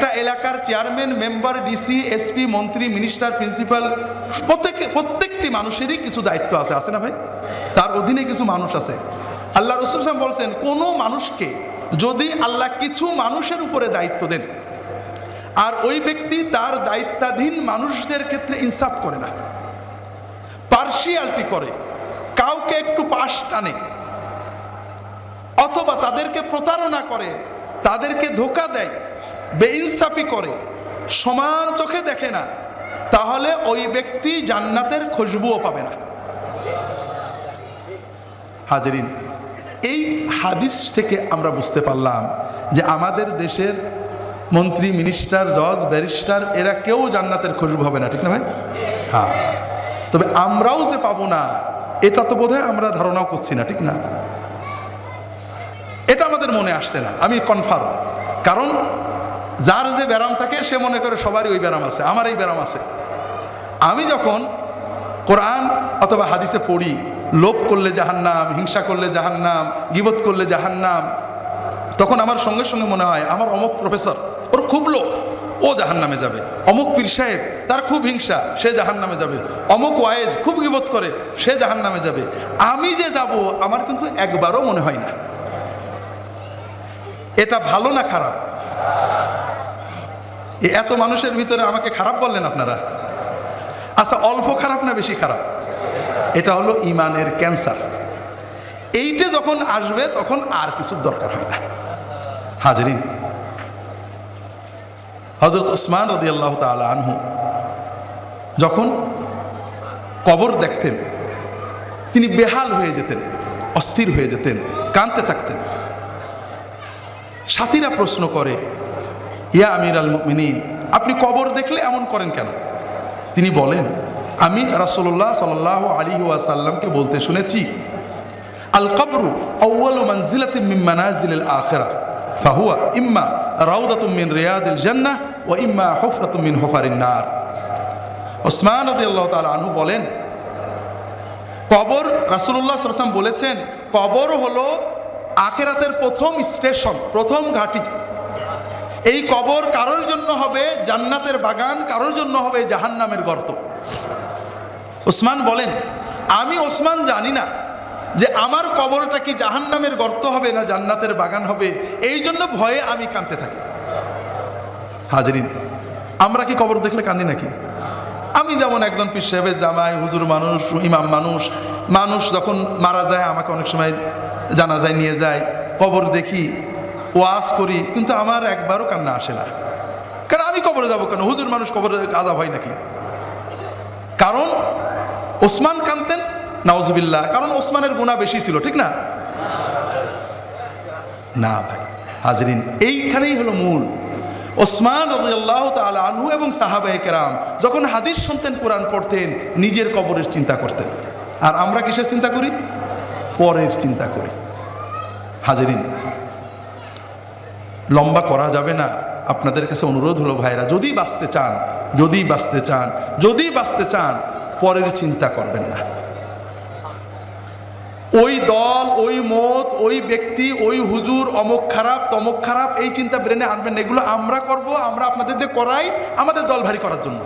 একটা এলাকার chairman, member DC SP মন্ত্রী মিনিস্টার প্রিন্সিপাল প্রত্যেক, প্রত্যেকটি মানুষেরই কিছু দায়িত্ব আছে আছে না ভাই? তার অধীনে কিছু মানুষ আছে। আল্লাহ রসুল সাহেব বলছেন, কোনো মানুষকে যদি আল্লাহ কিছু মানুষের উপরে দায়িত্ব দেন, আর ওই ব্যক্তি তার দায়িত্বাধীন মানুষদের ক্ষেত্রে ইনসাফ করে না পার্সিয়ালটি করে, কাউকে একটু পাশ টানে, অথবা তাদেরকে প্রতারণা করে, তাদেরকে ধোকা দেয় বেইনসাফি করে, সমান চোখে দেখে না, তাহলে ওই ব্যক্তি জান্নাতের খুশবুও পাবে না। হাজরিন, এই হাদিস থেকে আমরা বুঝতে পারলাম যে আমাদের দেশের মন্ত্রী, মিনিস্টার, জজ, ব্যারিস্টার, এরা কেউ জান্নাতের খুশবু হবে না, ঠিক না ভাই? হ্যাঁ। তবে আমরাও যে পাবো না, এটা তো বোধহয় আমরা ধারণাও করছি না, ঠিক না? এটা আমাদের মনে আসছে না, আমি কনফার্ম কারণ যার যে ব্যারাম থাকে, সে মনে করে সবারই ওই ব্যারাম আছে আমার এই ব্যারাম আছে। আমি যখন কোরআন অথবা হাদিসে পড়ি, লোভ করলে জাহান্নাম, হিংসা করলে জাহান্নাম, গিবত করলে জাহান্নাম, তখন আমার সঙ্গে সঙ্গে মনে হয়, আমার অমুক প্রফেসর, ওর খুব লোভ, ও জাহান নামে যাবে। অমুক পীর সাহেব, তার খুব হিংসা, সে জাহান নামে যাবে। অমুক ওয়াইজ খুব গিবত করে, সে জাহান নামে যাবে। আমি যে যাব, আমার কিন্তু একবারও মনে হয় না। এটা ভালো না খারাপ? এত মানুষের ভিতরে আমাকে খারাপ বললেন আপনারা? আচ্ছা অল্প খারাপ না বেশি খারাপ? এটা হলো ইমানের ক্যান্সার। এইটা যখন আসবে, তখন আর কিছু দরকার হয় না। হাজরিন হজরত ওসমান রদি আল্লাহ আনহু যখন কবর দেখতেন, তিনি বেহাল হয়ে যেতেন, অস্থির হয়ে যেতেন, কাঁদতে থাকতেন। সাথীরা প্রশ্ন করে ইয়া আমির আল মিনীন আপনি কবর দেখলে এমন করেন কেন? তিনি বলেন, আমি রাসূলুল্লাহ সাল্লাহ আলী ওয়াসাল্লামকে বলতে শুনেছি, আল কবরু মানাজিল আখেরা, ফাহুয়া ইম্মা রাউদাতুম মিন রিয়াদিল জান্নাহ ও ইম্মা হুফরাতুম মিন হুফারিন নার। ওসমান রাদিয়াল্লাহু তাআলা আনহু বলেন, কবর রাসূলুল্লাহ সাল্লাল্লাহু বলেছেন, কবর হলো আখেরাতের প্রথম স্টেশন, প্রথম ঘাঁটি। এই কবর কারোর জন্য হবে? জান্নাতের বাগান কারোর জন্য হবে? জাহান্নামের গর্ত। ওসমান বলেন, আমি ওসমান জানি না যে আমার কবরটা কি জাহান্নামের গর্ত হবে না জান্নাতের বাগান হবে। এই জন্য ভয়ে আমি কাঁদতে থাকি। হাজরিন, আমরা কি কবর দেখলে কাঁদি নাকি? আমি যেমন একজন পীর সাহেবের জামাই, হুজুর মানুষ, ইমাম মানুষ মানুষ যখন মারা যায়, আমাকে অনেক সময় জানা যায় নিয়ে যায়, কবর দেখি। ওয়াজ করি, কিন্তু আমার একবারও কান্না আসে না। কারণ আমি কবরে যাব কেন? হুজুর মানুষ কবরে আজাব হয় নাকি? কারণ ওসমান কানতেন নাওজবিল্লা কারণ ওসমানের গুণা বেশি ছিল, ঠিক না? না ভাই, হাজরিন, এইখানেই হলো মূল। ওসমান রাদিয়াল্লাহু তাআলা আনহু এবং সাহাবায়ে কেরাম যখন হাদিস শুনতেন, কোরআন পড়তেন, নিজের কবরের চিন্তা করতেন। আর আমরা কিসের চিন্তা করি? পরের চিন্তা করি। হাজরিন লম্বা করা যাবে না। আপনাদের কাছে অনুরোধ হলো ভাইরা যদি বাঁচতে চান, যদি বাঁচতে চান, যদি বাঁচতে চান, পরের চিন্তা করবেন না। ওই দল, ওই মত, ওই ব্যক্তি, ওই হুজুর, অমুক খারাপ, তমক খারাপ, এই চিন্তা ব্রেনে আনবেন এগুলো আমরা করব, আমরা আপনাদের দিয়ে করাই আমাদের দল ভারী করার জন্য।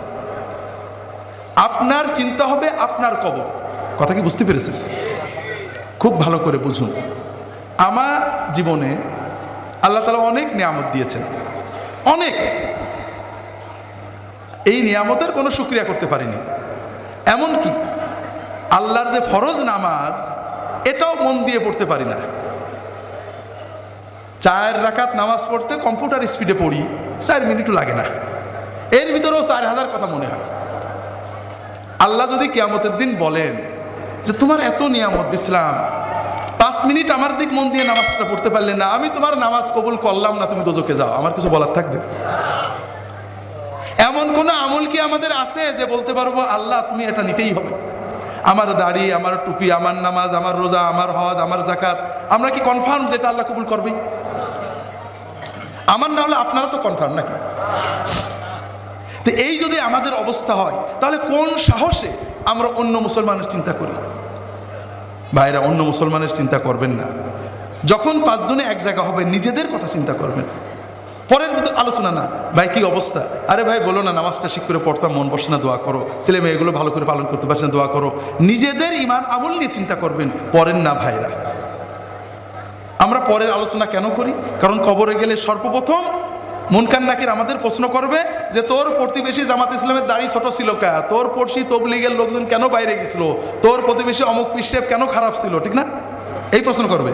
আপনার চিন্তা হবে আপনার কবর। কথা কি বুঝতে পেরেছেন? খুব ভালো করে বুঝুন। আমার জীবনে আল্লাহ তালা অনেক নিয়ামত দিয়েছেন। অনেক। এই নিয়ামতের কোনো সুক্রিয়া করতে পারিনি। এমনকি আল্লাহর যে ফরজ নামাজ, এটাও মন দিয়ে পড়তে পারি না। চার রাকাত নামাজ পড়তে কম্পিউটার স্পিডে পড়ি, চার মিনিটও লাগে না। এর ভিতরেও চার হাজার কথা মনে হয়। আল্লাহ যদি কিয়ামতের দিন বলেন যে, তোমার এত নিয়ামত ইসলাম পাঁচ মিনিট আমার দিক মন দিয়ে নামাজটা পড়তে পারলে না, আমি তোমার নামাজ কবুল করলাম না, তুমি দোজকে যাও। আমার কিছু বলার থাকবে? এমন কোন আমল কি আমাদের আছে যে বলতে পারব, আল্লাহ, তুমি এটা নিতেই হবে। আমার দাড়ি, আমার টুপি, আমার নামাজ, আমার রোজা, আমার হজ, আমার জাকাত আমরা কি কনফার্ম যেটা আল্লাহ কবুল করবে আমার না হলে আপনারা তো কনফার্ম নাকি? তো এই যদি আমাদের অবস্থা হয়, তাহলে কোন সাহসে আমরা অন্য মুসলমানের চিন্তা করি? ভাইরা, অন্য মুসলমানের চিন্তা করবেন না। যখন পাঁচজনে এক জায়গা হবে, নিজেদের কথা চিন্তা করবেন। পরের আলোচনা না। ভাই, কি অবস্থা? আরে ভাই, বলো না, নামাজটা শিখ করে পড়তাম, মন বসে না, দোয়া করো। ছেলে মেয়েগুলো ভালো করে পালন করতে পারছে না, দোয়া করো। নিজেদের ইমান আমল নিয়ে চিন্তা করবেন পরের না ভাইরা। আমরা পরের আলোচনা কেন করি? কারণ কবরে গেলে সর্বপ্রথম মুনকান নাকির আমাদের প্রশ্ন করবে যে, তোর প্রতিবেশী জামাত ইসলামের দাড়ি ছোট ছিল কা? তোর পড়শি তবলিগের লোকজন কেন বাইরে গেছিল? তোর প্রতিবেশী অমুক পিসেব কেন খারাপ ছিল? ঠিক না? এই প্রশ্ন করবে।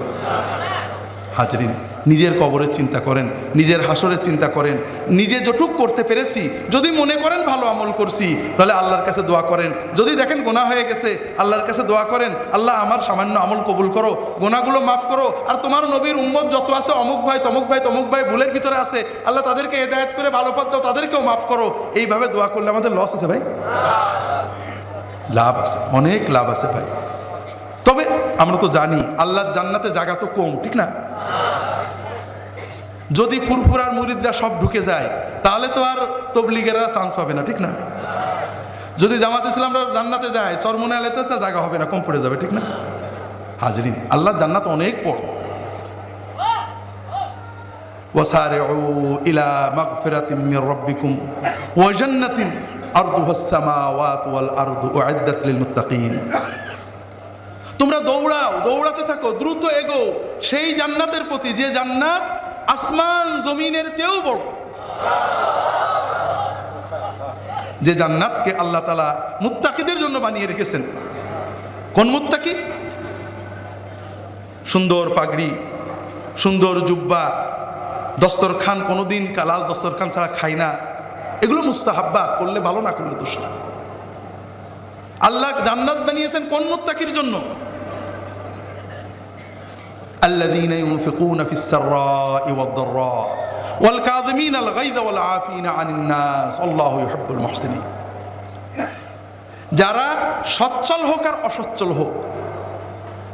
হাজরিন নিজের কবরের চিন্তা করেন, নিজের হাসরের চিন্তা করেন, নিজে যটুক করতে পেরেছি, যদি মনে করেন ভালো আমল করছি, তাহলে আল্লাহর কাছে দোয়া করেন। যদি দেখেন গোনা হয়ে গেছে, আল্লাহর কাছে দোয়া করেন, আল্লাহ আমার সামান্য আমল কবুল করো গোনাগুলো মাফ করো, আর তোমার নবীর উম্মত যত আছে অমুক ভাই, তমুক ভাই তমুক ভাই, ভুলের ভিতরে আছে, আল্লাহ তাদেরকে হেদায়ত করে ভালো পথ দাও, তাদেরকেও মাফ করো। এইভাবে দোয়া করলে আমাদের লস আছে ভাই? লাভ আছে, অনেক লাভ আছে ভাই। তবে আমরা তো জানি, আল্লাহর জান্নাতে জায়গা তো কম, ঠিক না? যদি ফুরফুরার মুরিদরা সব ঢুকে যায় তাহলে তো আর তবলিগেরা চান্স পাবে না ঠিক না যদি জামাত ইসলামরা জান্নাতে যায় সরমনে আলে তো তা জায়গা হবে না কম পড়ে যাবে ঠিক না হাজরিন আল্লাহ জান্নাত অনেক বড় وسارعوا إلى مغفرة من ربكم وجنة أرضها السماوات والأرض أعدت للمتقين তোমরা দৌড়াও দৌড়াতে থাকো দ্রুত এগো সেই জান্নাতের প্রতি যে জান্নাত আসমান জমিনের চেয়েও বড়। যে জান্নাতকে আল্লাহ তালা মুত্তাকিদের জন্য বানিয়ে রেখেছেন। কোন মুত্তাকি? সুন্দর পাগড়ি, সুন্দর জুব্বা, দস্তরখান, কোনোদিন কালাল দস্তরখান ছাড়া খাই না। এগুলো মুস্তাহাব্বাত, করলে ভালো না, করলে দোষ না। আল্লাহ জান্নাত বানিয়েছেন কোন মুত্তাকির জন্য? الذين ينفقون في السراء والضراء والكاظمين الغيظ والعافين عن الناس والله يحب المحسنين যারা সচ্ছল হোক আর অসচ্ছল হোক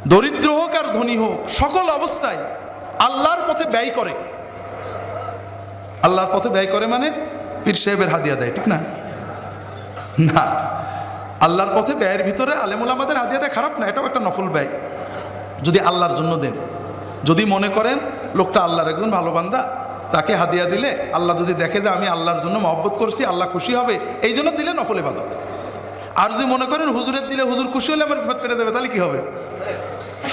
দরিদ্র হোক আর ধনী হোক সকল অবস্থায় আল্লাহর পথে ব্যয় করে আল্লাহর পথে ব্যয় করে মানে পীর সাহেবের হাদিয়া দেয় ঠিক না না আল্লাহর পথে ব্যয়ের ভিতরে আলেমুল আমাদের হাদিয়া দেয় খারাপ না এটাও একটা নফল ব্যয় যদি আল্লাহর জন্য দেন যদি মনে করেন লোকটা আল্লাহর একজন ভালো বান্দা, তাকে হাদিয়া দিলে, আল্লাহ যদি দেখে যে আমি আল্লাহর জন্য মহব্বত করছি, আল্লাহ খুশি হবে, এই জন্য দিলে নফল ইবাদত। আর যদি মনে করেন হুজুরের দিলে হুজুর খুশি হলে আমার বিপদ করে দেবে, তাহলে কি হবে?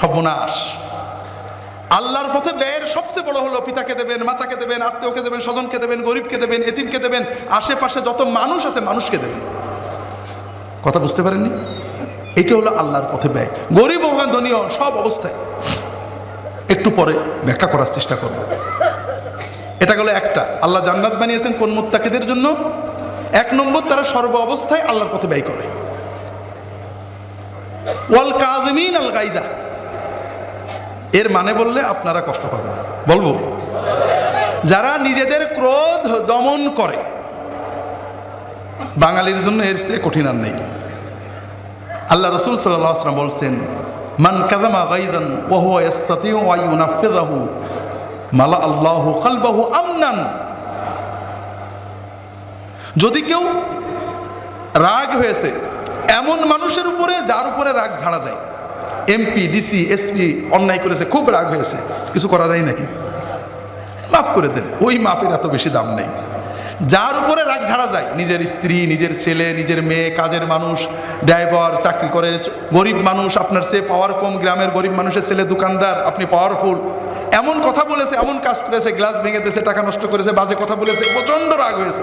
সর্বনাশ। আল্লাহর পথে ব্যয়ের সবচেয়ে বড় হলো পিতাকে দেবেন, মাতাকে দেবেন, আত্মীয়কে দেবেন, স্বজনকে দেবেন, গরিবকে দেবেন, এতিমকে দেবেন, আশেপাশে যত মানুষ আছে মানুষকে দেবেন। কথা বুঝতে পারেননি? এটা হলো আল্লাহর পথে ব্যয়। গরিব ও ধনীয় সব অবস্থায়। একটু পরে ব্যাখ্যা করার চেষ্টা করব। এটা গেল একটা। আল্লাহ জান্নাত বানিয়েছেন কোন মুত্তাকিদের জন্য? এক নম্বর, তারা সর্ব অবস্থায় আল্লাহর পথে ব্যয় করে। ওয়াল কাজমিন আল গাইদা এর মানে বললে আপনারা কষ্ট পাবেন বলব? যারা নিজেদের ক্রোধ দমন করে। বাঙালির জন্য এর চেয়ে কঠিন আর নেই। আল্লাহ রসুল সাল্লাহ আসলাম বলছেন মান গাইদান ওহু ইয়াস্তাতিউ ওয়া ইউনাফিযাহু মালা আল্লাহু কলবাহু আমনান। যদি কেউ রাগ হয়েছে, এমন মানুষের উপরে যার উপরে রাগ ঝাড়া যায় এমপি ডিসি এসপি অন্যায় করেছে, খুব রাগ হয়েছে, কিছু করা যায় নাকি? মাফ করে দেন, ওই মাফের এত বেশি দাম নেই। যার উপরে রাগ ঝাড়া যায়। নিজের স্ত্রী, নিজের ছেলে, নিজের মেয়ে, কাজের মানুষ, ড্রাইভার, চাকরি করে, গরিব মানুষ, আপনার সে পাওয়ার কম, গ্রামের গরিব মানুষের ছেলে, দোকানদার, আপনি পাওয়ারফুল এমন কথা বলেছে, এমন কাজ করেছে গ্লাস ভেঙে দিয়েছে, টাকা নষ্ট করেছে, বাজে কথা বলেছে, প্রচণ্ড রাগ হয়েছে।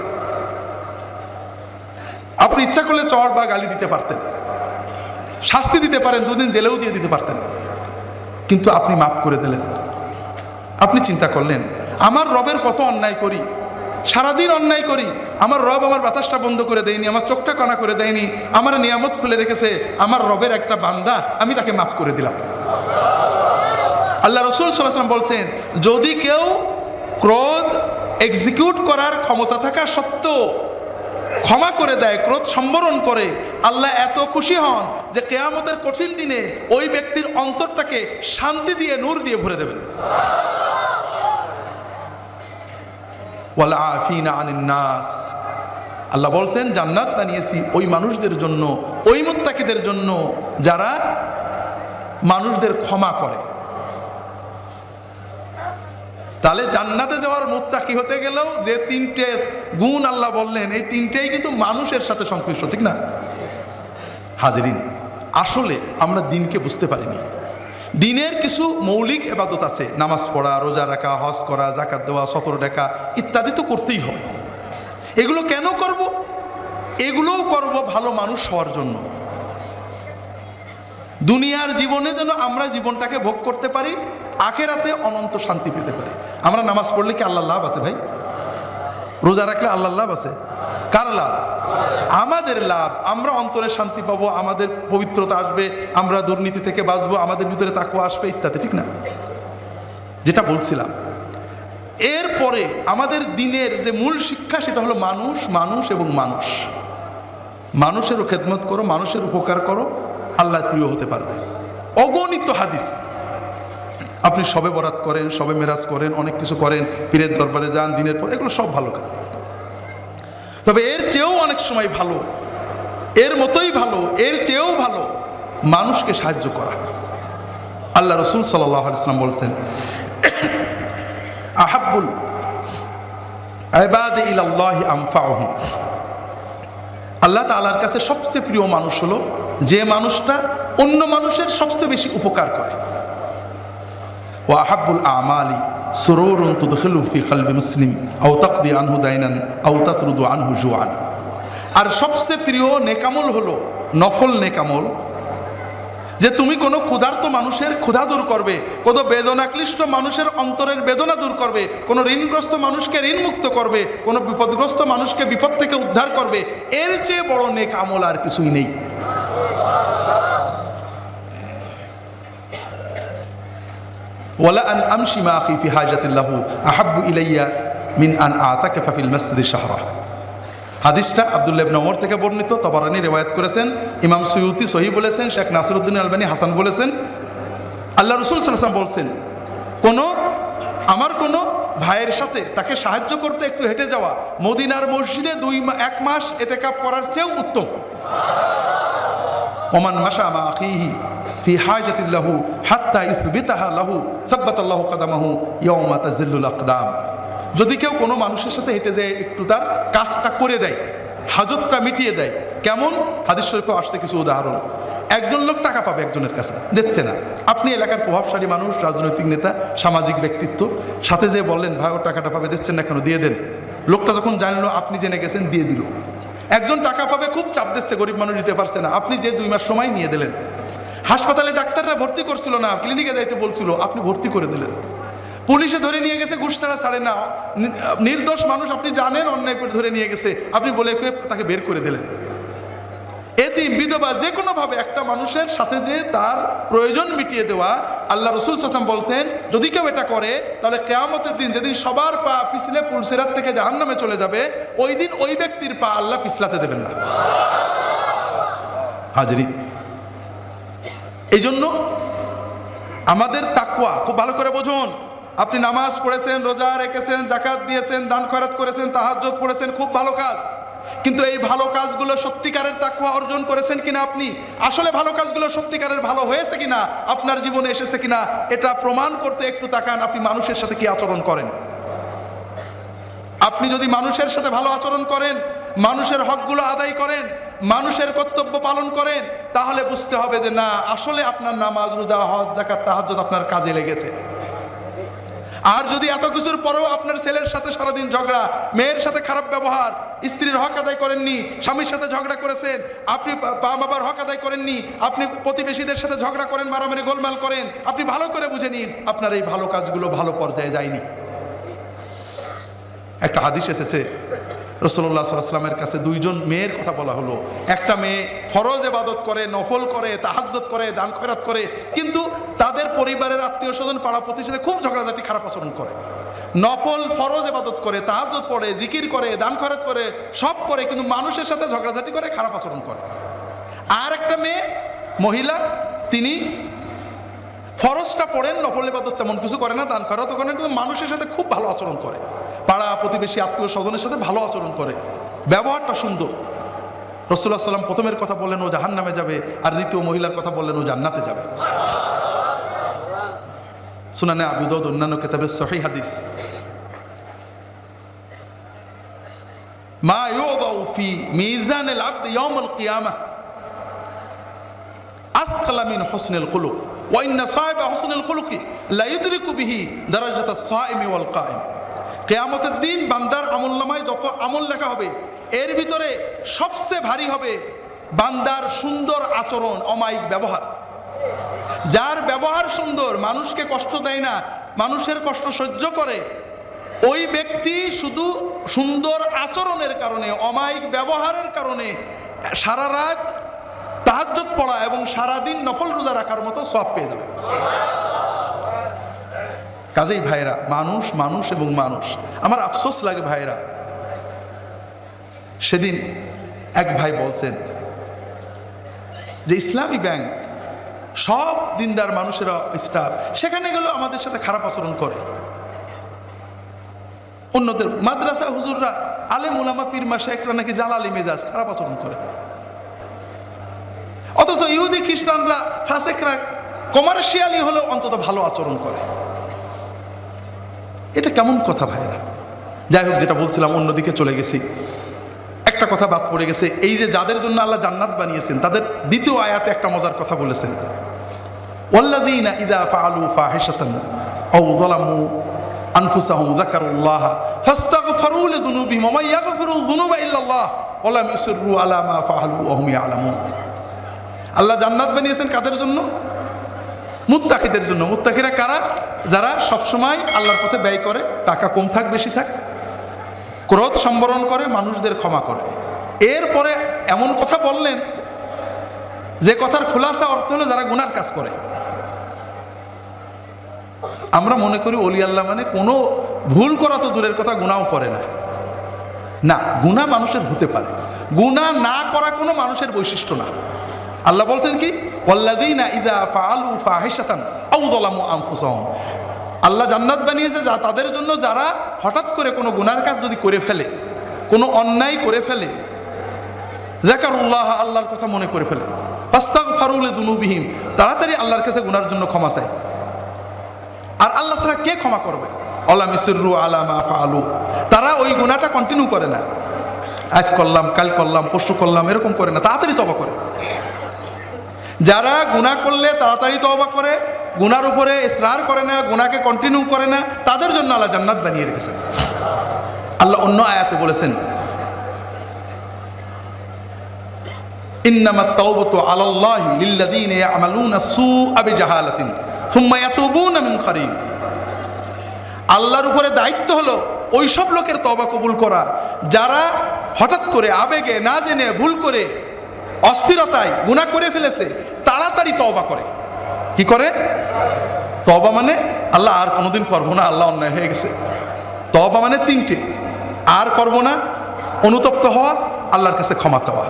আপনি ইচ্ছা করলে চর বা গালি দিতে পারতেন। শাস্তি দিতে পারেন, দুদিন জেলেও দিয়ে দিতে পারতেন। কিন্তু আপনি মাফ করে দিলেন। আপনি চিন্তা করলেন, আমার রবের কত অন্যায় করি? সারাদিন অন্যায় করি, আমার রব আমার বাতাসটা বন্ধ করে দেয়নি, আমার চোখটা কণা করে দেয়নি, আমার নিয়ামত খুলে রেখেছে, আমার রবের একটা বান্দা, আমি তাকে মাফ করে দিলাম। আল্লাহ রসুল সাল্লাম বলছেন, যদি কেউ ক্রোধ এক্সিকিউট করার ক্ষমতা থাকা সত্ত্বেও ক্ষমা করে দেয়, ক্রোধ সম্বরণ করে, আল্লাহ এত খুশি হন যে কেয়ামতের কঠিন দিনে ওই ব্যক্তির অন্তরটাকে শান্তি দিয়ে, নূর দিয়ে ভরে দেবেন। নাস আল্লাহ বলছেন, জান্নাত বানিয়েছি ওই মানুষদের জন্য, ওই মুত্তাকিদের জন্য যারা মানুষদের ক্ষমা করে। তাহলে জান্নাতে যাওয়ার মুত্তাকি হতে গেলেও যে তিনটে গুণ আল্লাহ বললেন, এই তিনটেই কিন্তু মানুষের সাথে সংশ্লিষ্ট, ঠিক না? হাজরিন, আসলে আমরা দিনকে বুঝতে পারিনি। দিনের কিছু মৌলিক এবাদত আছে। নামাজ পড়া, রোজা রাখা, হজ করা জাকাত দেওয়া, সতর দেখা ইত্যাদি তো করতেই হবে। এগুলো কেন করব? এগুলোও করব ভালো মানুষ হওয়ার জন্য। দুনিয়ার জীবনে যেন আমরা জীবনটাকে ভোগ করতে পারি, আখেরাতে অনন্ত শান্তি পেতে পারি। আমরা নামাজ পড়লে কি আল্লাহ লাভ আছে ভাই? রোজা রাখলে আল্লাহ লাভ আছে? কার লাভ? আমাদের লাভ, আমরা অন্তরে শান্তি পাবো, আমাদের পবিত্রতা আসবে, আমরা দুর্নীতি থেকে বাঁচবো, আমাদের ভিতরে তাকুয়া আসবে ইত্যাদি, ঠিক না? যেটা বলছিলাম। এরপরে আমাদের দিনের যে মূল শিক্ষা সেটা হলো মানুষ মানুষ এবং মানুষ। মানুষেরও খেদমত করো, মানুষের উপকার করো, আল্লাহ প্রিয় হতে পারবে। অগণিত হাদিস। আপনি সবে বরাত করেন, সবে মেরাজ করেন, অনেক কিছু করেন, পীরের দরবারে যান, দিনের পর, এগুলো সব ভালো কাজ। তবে এর চেয়েও অনেক সময় ভালো, এর মতোই ভালো, এর চেয়েও ভালো মানুষকে সাহায্য করা। আল্লাহ রসুল সাল্লাহ ইসলাম বলছেন আমফাউহুম আল্লাহ তালার কাছে সবচেয়ে প্রিয় মানুষ হলো যে মানুষটা অন্য মানুষের সবচেয়ে বেশি উপকার করে। আহাব্বুল আমালি সুরুরুন তুদখিলু ফি কলবি মুসলিম আও তাকদি আনহু দাইনান আও তাতরুদু আনহু জুয়ান আর সবচেয়ে প্রিয় নেকামল হলো, নফল নেকামল। যে তুমি কোনো ক্ষুধার্ত মানুষের ক্ষুধা দূর করবে, কোনো বেদনাক্লিষ্ট মানুষের অন্তরের বেদনা দূর করবে, কোনো ঋণগ্রস্ত মানুষকে ঋণমুক্ত করবে, কোনো বিপদগ্রস্ত মানুষকে বিপদ থেকে উদ্ধার করবে, এর চেয়ে বড় নেক আমল আর কিছুই নেই। ওয়ালা আন আমশি মা আখি ফি হাজাতিল্লাহু আহাব্বু ইলাইয়া মিন আন আতাকাফা ফিল মসজিদে শাহরা। হাদিসটা আবদুল্লাহ ইবনে ওমর থেকে বর্ণিত, তবারানি রেওয়ায়ত করেছেন, ইমাম সৈয়ুতি সহি বলেছেন, শেখ নাসিরুদ্দিন আলবানী হাসান বলেছেন। আল্লাহ রসুল সাল্লাম বলছেন, কোনো, আমার কোনো ভাইয়ের সাথে তাকে সাহায্য করতে একটু হেঁটে যাওয়া মদিনার মসজিদে দুই এক মাস এতে কাপ করার চেয়েও উত্তম। ওমান মাসা মা আখিহি ফি হাজাতিল্লাহু হাত্তা ইসবিতাহা লাহু সাব্বাতাল্লাহু কাদামাহু ইয়াউমা তাজিল্লুল আকদাম। যদি কেউ কোনো মানুষের সাথে হেঁটে যায়, একটু তার কাজটা করে দেয়, হাজতটা মিটিয়ে দেয়, কেমন? হাদিস শরীফে আসছে কিছু উদাহরণ। একজন লোক টাকা পাবে একজনের কাছে, দিচ্ছে না। আপনি এলাকার প্রভাবশালী মানুষ, রাজনৈতিক নেতা, সামাজিক ব্যক্তিত্ব, সাথে যে বললেন, ভাই ও টাকাটা পাবে, দিচ্ছেন না কেন? দিয়ে দেন। লোকটা যখন জানলো, আপনি জেনে গেছেন, দিয়ে দিল। একজন টাকা পাবে, খুব চাপ দিচ্ছে, গরিব মানুষ দিতে পারছে না। আপনি যে দুই মাস সময় নিয়ে দিলেন, হাসপাতালে ডাক্তাররা ভর্তি করছিল না, ক্লিনিকে যাইতে বলছিল, আপনি ভর্তি করে দিলেন। পুলিশে ধরে নিয়ে গেছে, ঘুষ ছাড়া ছাড়ে না। নির্দোষ মানুষ, আপনি জানেন অন্যায় করে ধরে নিয়ে গেছে। আপনি বলে তাকে বের করে দিলেন। এতিম বিধবা যে কোনোভাবে একটা মানুষের সাথে যে তার প্রয়োজন মিটিয়ে দেওয়া, আল্লাহ রসুল সাসাম বলছেন, যদি কেউ এটা করে, তাহলে কেয়ামতের দিন যেদিন সবার পা পিছলে পুলসিরাত থেকে জাহান্নামে চলে যাবে, ওই দিন ওই ব্যক্তির পা আল্লাহ পিছলাতে দেবেন না। হাজরি এই জন্য আমাদের তাকুয়া খুব ভালো করে বোঝুন। আপনি নামাজ পড়েছেন, রোজা রেখেছেন জাকাত দিয়েছেন, দান খরাত করেছেন তাহাজ্জত পড়েছেন, খুব ভালো কাজ। কিন্তু এই ভালো কাজগুলো সত্যিকারের তাকুয়া অর্জন করেছেন কিনা আপনি? আসলে ভালো কাজগুলো সত্যিকারের ভালো হয়েছে কিনা? আপনার জীবনে এসেছে কিনা? এটা প্রমাণ করতে একটু তাকান, আপনি মানুষের সাথে কি আচরণ করেন? আপনি যদি মানুষের সাথে ভালো আচরণ করেন, মানুষের হকগুলো আদায় করেন, মানুষের কর্তব্য পালন করেন, তাহলে বুঝতে হবে যে না, আসলে আপনার নামাজ, রোজা, হজ জাকাত তাহাজ্জুদ আপনার কাজে লেগেছে। আর যদি এত কিছুর পরেও আপনার ছেলের সাথে সারাদিন ঝগড়া, মেয়ের সাথে খারাপ ব্যবহার, স্ত্রীর হক আদায় করেননি, স্বামীর সাথে ঝগড়া করেছেন, আপনি বা- মা বাবার হক আদায় করেননি, আপনি প্রতিবেশীদের সাথে ঝগড়া করেন, মারামারি গোলমাল করেন, আপনি ভালো করে বুঝে নিন, আপনার এই ভালো কাজগুলো ভালো পর্যায়ে যায়নি। একটা হাদিস এসেছে রসল্লাহ সাল্লামের কাছে দুইজন মেয়ের কথা বলা হলো। একটা মেয়ে ফরজ এবাদত করে, নফল করে তাহাজ্জত করে, দান খয়রাত করে, কিন্তু তাদের পরিবারের আত্মীয় স্বজন পাড়া প্রতিষ্ঠানে খুব ঝগড়াঝাটি, খারাপ আচরণ করে। নফল, ফরজ এবাদত করে তাহাজ্জত পড়ে, জিকির করে, দান খয়রাত করে, সব করে, কিন্তু মানুষের সাথে ঝগড়াঝাটি করে, খারাপ আচরণ করে। আর একটা মেয়ে, মহিলা, তিনি ফরজটা পড়েন, নফল তেমন কিছু করে না, দান করা তো করেন, কিন্তু মানুষের সাথে খুব ভালো আচরণ করে। পাড়া প্রতিবেশী, আত্মীয় স্বজনের সাথে ভালো আচরণ করে। ব্যবহারটা সুন্দর। রসুল্লাহ সাল্লাম প্রথমের কথা বললেন, ও জাহান নামে যাবে, আর দ্বিতীয় মহিলার কথা বললেন, ও জান্নাতে যাবে। সুনানে আবুদৌদ অন্যান্য কেতাবের সহি হাদিস। মা ইউদাউ ফি মিজানিল আবদ ইয়াউমুল কিয়ামাহ আথকালা মিন হুসনিল খুলুক। ওয়া ইন্না সাহিবা হুসনিল খুলুকি লা ইউদরিকু বিহি দারাজাতাস সাইমি ওয়াল কায়েম। কেয়ামতের দিন বান্দার আমলনামায় যত আমল লেখা হবে, এর ভিতরে সবচেয়ে ভারী হবে বান্দার সুন্দর আচরণ, অমায়িক ব্যবহার। যার ব্যবহার সুন্দর, মানুষকে কষ্ট দেয় না, মানুষের কষ্ট সহ্য করে, ওই ব্যক্তি শুধু সুন্দর আচরণের কারণে, অমায়িক ব্যবহারের কারণে সারা রাত তাহাজ্জত পড়া এবং সারাদিন নফল রোজা রাখার মতো সব পেয়ে যাবে কাজেই ভাইরা মানুষ মানুষ এবং মানুষ। আমার আফসোস লাগে ভাইরা সেদিন এক ভাই বলছেন যে, ইসলামী ব্যাংক সব দিনদার মানুষেরা স্টাফ সেখানে গেলেও আমাদের সাথে খারাপ আচরণ করে। অন্যদের মাদ্রাসা হুজুররা আলেম উলামা পীর মাসে একরা নাকি জালালি মেজাজ, খারাপ আচরণ করে। অথচ ইহুদি খ্রিস্টানরা, ফাসেকরা কমার্শিয়ালি হলেও অন্তত ভালো আচরণ করে। এটা কেমন কথা ভাইরা যাই হোক, যেটা বলছিলাম, অন্যদিকে চলে গেছি। একটা কথা বাদ পড়ে গেছে, এই যে যাদের জন্য আল্লাহ জান্নাত বানিয়েছেন, তাদের দ্বিতীয় আয়াতে একটা মজার কথা বলেছেন। ইউসিররু আলা মা আল্লাহ জান্নাত বানিয়েছেন কাদের জন্য? মুত্তাকিদের জন্য। মুত্তাকিরা কারা? যারা সবসময় আল্লাহর পথে ব্যয় করে, টাকা কম থাক, বেশি থাক, ক্রোধ সম্বরণ করে, মানুষদের ক্ষমা করে। এরপরে এমন কথা বললেন, যে কথার খোলাসা অর্থ হলো যারা গুনার কাজ করে। আমরা মনে করি অলি আল্লাহ মানে কোনো ভুল করা তো দূরের কথা গুণাও করে না। না গুণা মানুষের হতে পারে। গুণা না করা কোনো মানুষের বৈশিষ্ট্য না। আল্লাহ বলছেন কি? আল্লাহ জান্নাত বানিয়েছে যা তাদের জন্য যারা হঠাৎ করে কোনো গুনার কাজ যদি করে ফেলে, কোনো অন্যায় করে ফেলে জাকারুল্লাহ আল্লাহর কথা মনে করে ফেলে ফাস্তাগ ফারুল দুনুবিহীম তাড়াতাড়ি আল্লাহর কাছে গুনার জন্য ক্ষমা চায়। আর আল্লাহ ছাড়া কে ক্ষমা করবে? অলা মিসরু আলামা ফালু তারা ওই গুণাটা কন্টিনিউ করে না। আজ করলাম, কাল করলাম, পরশু করলাম, এরকম করে না, তাড়াতাড়ি তবা করে। যারা গুণা করলে তাড়াতাড়ি তবা করে গুনার উপরে স্নার করে না গুনাকে কন্টিনিউ করে না, তাদের জন্য আল্লাহ জান্নাত বানিয়ে রেখেছেন। আল্লাহ অন্য আয়াতে বলেছেন ইন্নামা তাওবাতু আলাল্লাহি লিল্লাযীনা ইয়ামালুনা সুআ বিজাহালাতিন সুম্মা ইয়াতুবুনা মিন কারীব আল্লাহর উপরে দায়িত্ব হলো ওই সব লোকের তবা কবুল করা, যারা হঠাৎ করে আবেগে না জেনে ভুল করে অস্থিরতায় গুণা করে ফেলেছে, তাড়াতাড়ি তবা করে। কি করে? তবা মানে আল্লাহ আর কোনোদিন করব না, আল্লাহ অন্যায় হয়ে গেছে। তবা মানে তিনটে। আর করব না, অনুতপ্ত হওয়া, আল্লাহর কাছে ক্ষমা চাওয়া।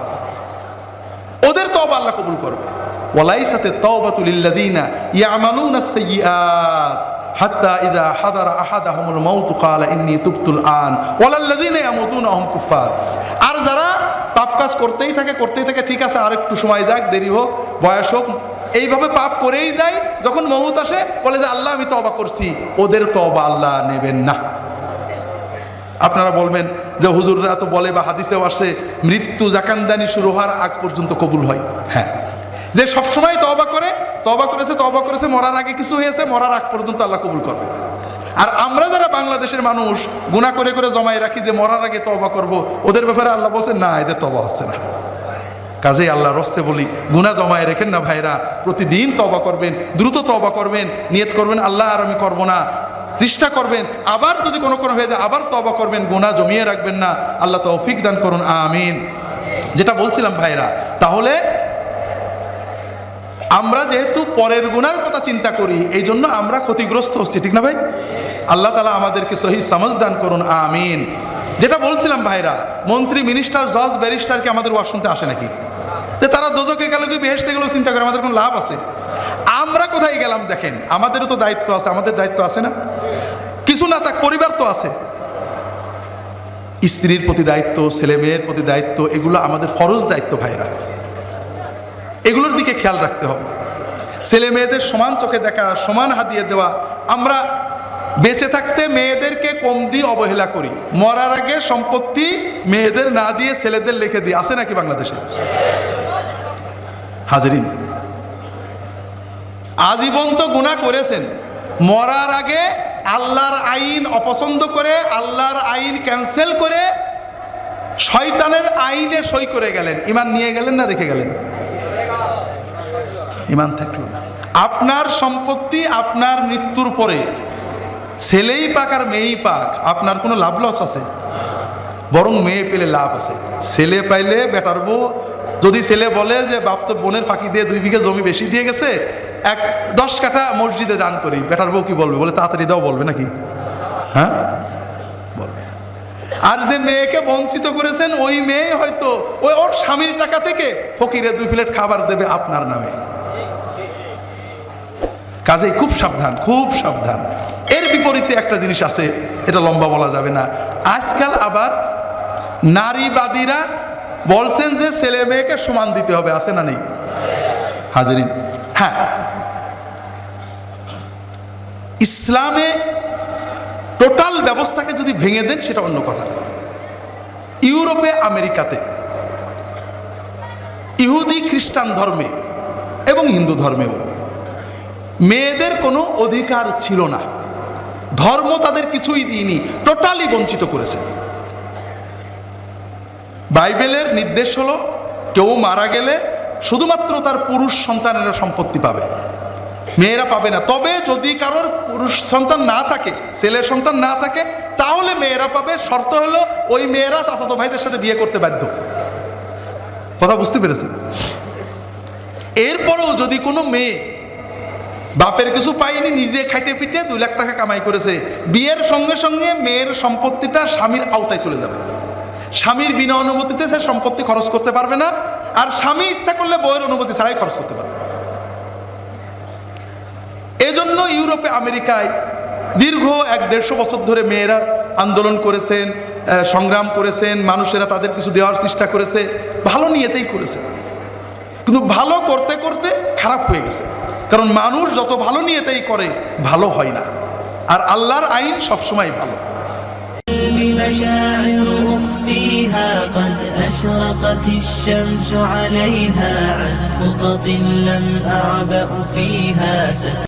ওদের তবা আল্লাহ কবুল করবে। ওয়ালাইসাতে তওবাতুলিল্লাযীনা ইয়ামালুনা সাইয়্যাত হাত্তা ইদা হাদারা আহাদাহুমুল মাউত, ক্বালা ইন্নী তুবতুল আন ওয়ালাল্লাযীনা ইয়ামুতুনা হুম কুফার আর যারা কাজ করতেই থাকে করতেই থাকে, ঠিক আছে আর একটু সময় যাক, দেরি হোক, বয়স হোক। এইভাবে পাপ করেই যায়, যখন মৌত আসে, বলে যে, আল্লাহ, আমি তবা করছি, ওদের তবা আল্লাহ নেবেন না। আপনারা বলবেন যে, হুজুররা তো বলে বা হাদিসেও আসে, মৃত্যু জাকান্দানি শুরু হওয়ার আগ পর্যন্ত কবুল হয়। হ্যাঁ। যে সবসময় তবা করে তবা করেছে তবা করেছে, মরার আগে কিছু হয়েছে, মরার আগ পর্যন্ত আল্লাহ কবুল করবে। আর আমরা যারা বাংলাদেশের মানুষ গুণা করে করে জমাই রাখি যে মরার আগে তবা করব, ওদের ব্যাপারে আল্লাহ বলছে না, এদের তবা হচ্ছে না। কাজেই আল্লাহ রস্তে বলি গুণা জমায় রেখেন না ভাইরা, প্রতিদিন তবা করবেন, দ্রুত তবা করবেন, নিয়ত করবেন, আল্লাহ আর আমি করব না। চেষ্টা করবেন, আবার যদি কোনো কোনো হয়ে যায়, আবার তবা করবেন গুণা জমিয়ে রাখবেন না। আল্লাহ তৌফিক দান করুন, আমিন। যেটা বলছিলাম ভাইরা, তাহলে আমরা যেহেতু পরের গুনার কথা চিন্তা করি এই জন্য আমরা ক্ষতিগ্রস্ত হচ্ছি, ঠিক না ভাই? আল্লাহ তালা আমাদেরকে সহি দান করুন, আমিন। যেটা বলছিলাম ভাইরা, মন্ত্রী মিনিস্টার জজ ব্যারিস্টারকে আমাদের ওয়াজ শুনতে আসে নাকি? যে তারা দোজকে গেল কি বেহেসতে গেলেও চিন্তা করে, আমাদের কোনো লাভ আছে? আমরা কোথায় গেলাম দেখেন, আমাদেরও তো দায়িত্ব আছে, আমাদের দায়িত্ব আছে না? কিছু না তাক পরিবার তো আছে। স্ত্রীর প্রতি দায়িত্ব, ছেলে মেয়ের প্রতি দায়িত্ব, এগুলো আমাদের ফরজ দায়িত্ব ভাইরা। এগুলোর দিকে খেয়াল রাখতে হবে। ছেলে মেয়েদের সমান চোখে দেখা, সমান হাতিয়ে দেওয়া, আমরা বেঁচে থাকতে মেয়েদেরকে কম দিয়ে অবহেলা করি। মরার আগে সম্পত্তি মেয়েদের না দিয়ে ছেলেদের লিখে দিই। আছে নাকি বাংলাদেশে? হাজরিন, আজীবন তো গুণা করেছেন। মরার আগে আল্লাহর আইন অপছন্দ করে, আল্লাহর আইন ক্যান্সেল করে শয়তানের আইনে সই করে গেলেন। ইমান নিয়ে গেলেন না রেখে গেলেন? ইমান থাকল না। আপনার সম্পত্তি আপনার মৃত্যুর পরে ছেলেই পাক আর মেয়েই পাক, আপনার কোনো লাভ লস আছে? বরং মেয়ে পেলে লাভ আছে। ছেলে পাইলে বেটার বউ। যদি ছেলে বলে যে, বাপ তো বোনের ফাঁকি দিয়ে দুই বিঘা জমি বেশি দিয়ে গেছে, এক দশ কাঠা মসজিদে দান করি। বেটার বউ কি বলবে? বলে, তাড়াতাড়ি দাও, বলবে নাকি? হ্যাঁ? বলবে। আর যে মেয়েকে বঞ্চিত করেছেন, ওই মেয়ে হয়তো, ওই ওর স্বামীর টাকা থেকে ফকিরে দুই প্লেট খাবার দেবে আপনার নামে। কাজেই খুব সাবধান খুব সাবধান। এর বিপরীতে একটা জিনিস আছে, এটা লম্বা বলা যাবে না। আজকাল আবার নারীবাদীরা বলছেন যে ছেলে মেয়েকে সমান দিতে হবে, আছে না নেই? হাজারিন হ্যাঁ। ইসলামে টোটাল ব্যবস্থাকে যদি ভেঙে দেন, সেটা অন্য কথা। ইউরোপে, আমেরিকাতে ইহুদি খ্রিস্টান ধর্মে এবং হিন্দু ধর্মেও মেয়েদের কোনো অধিকার ছিল না। ধর্ম তাদের কিছুই দিইনি টোটালি বঞ্চিত করেছে। বাইবেলের নির্দেশ হলো, কেউ মারা গেলে শুধুমাত্র তার পুরুষ সন্তানেরা সম্পত্তি পাবে। মেয়েরা পাবে না। তবে যদি কারোর পুরুষ সন্তান না থাকে ছেলের সন্তান না থাকে, তাহলে মেয়েরা পাবে। শর্ত হলো, ওই মেয়েরা চাচাতো ভাইদের সাথে বিয়ে করতে বাধ্য। কথা বুঝতে পেরেছেন? এরপরেও যদি কোনো মেয়ে বাপের কিছু পাইনি নিজে খাইটে পিটে দুই লাখ টাকা কামাই করেছে। বিয়ের সঙ্গে সঙ্গে মেয়ের সম্পত্তিটা স্বামীর আওতায় চলে যাবে। স্বামীর বিনা অনুমতিতে সে সম্পত্তি খরচ করতে পারবে না, আর স্বামী ইচ্ছা করলে বইয়ের অনুমতি ছাড়াই খরচ করতে পারবে। এজন্য ইউরোপে, আমেরিকায় দীর্ঘ এক দেড়শো বছর ধরে মেয়েরা আন্দোলন করেছেন সংগ্রাম করেছেন, মানুষেরা তাদের কিছু দেওয়ার চেষ্টা করেছে, ভালো নিয়েতেই করেছে। কিন্তু ভালো করতে করতে খারাপ হয়ে গেছে। কারণ মানুষ যত ভালো নিয়েতেই করে ভালো হয় না আর আল্লাহর আইন সবসময় ভালো بمشاعر أخفيها قد أشرقت الشمس عليها عن خطط لم أعبأ فيها ست